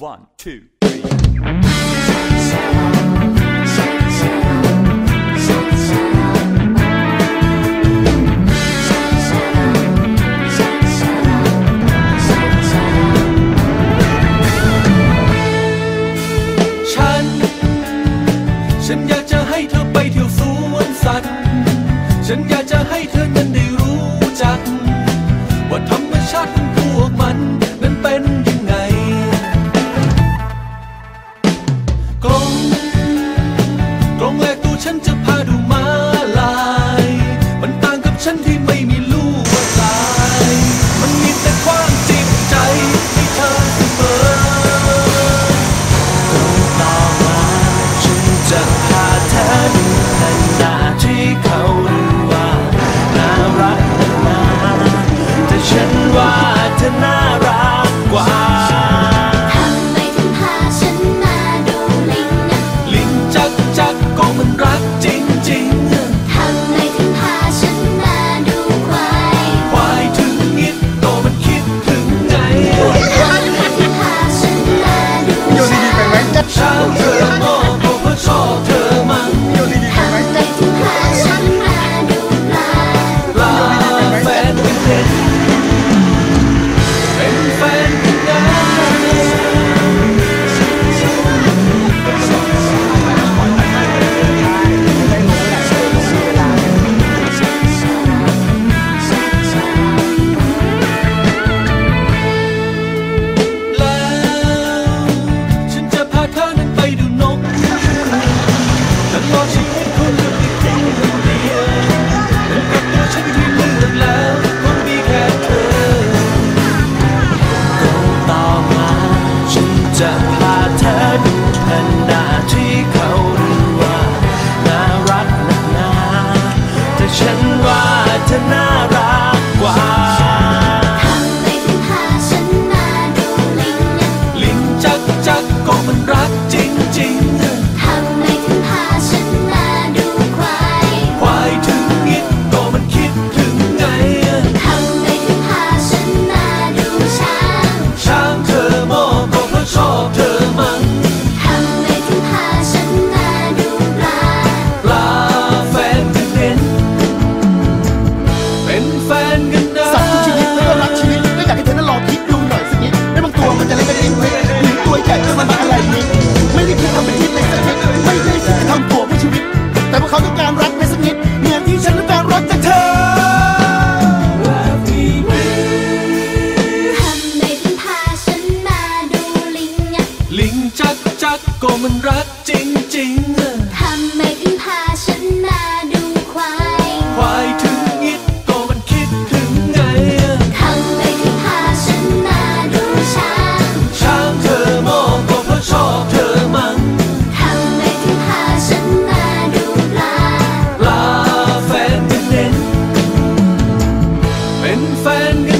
One, two, three. ฉัน ฉันอยากจะให้เธอไปเที่ยวสวนสัตว์ ฉันอยากจะให้เธอ ก็มันรักจริงๆอะทำไมถึงพาฉันมาดูควาย ควายถึงยิดก็มันคิดถึงไงอะทำไมถึงพาฉันมาดูช้าง ช้างเธอมองก็เพราะชอบเธอมั้งทำไมถึงพาฉันมาดูปลา ปลาแฟนกันเล่นเป็นแฟนกัน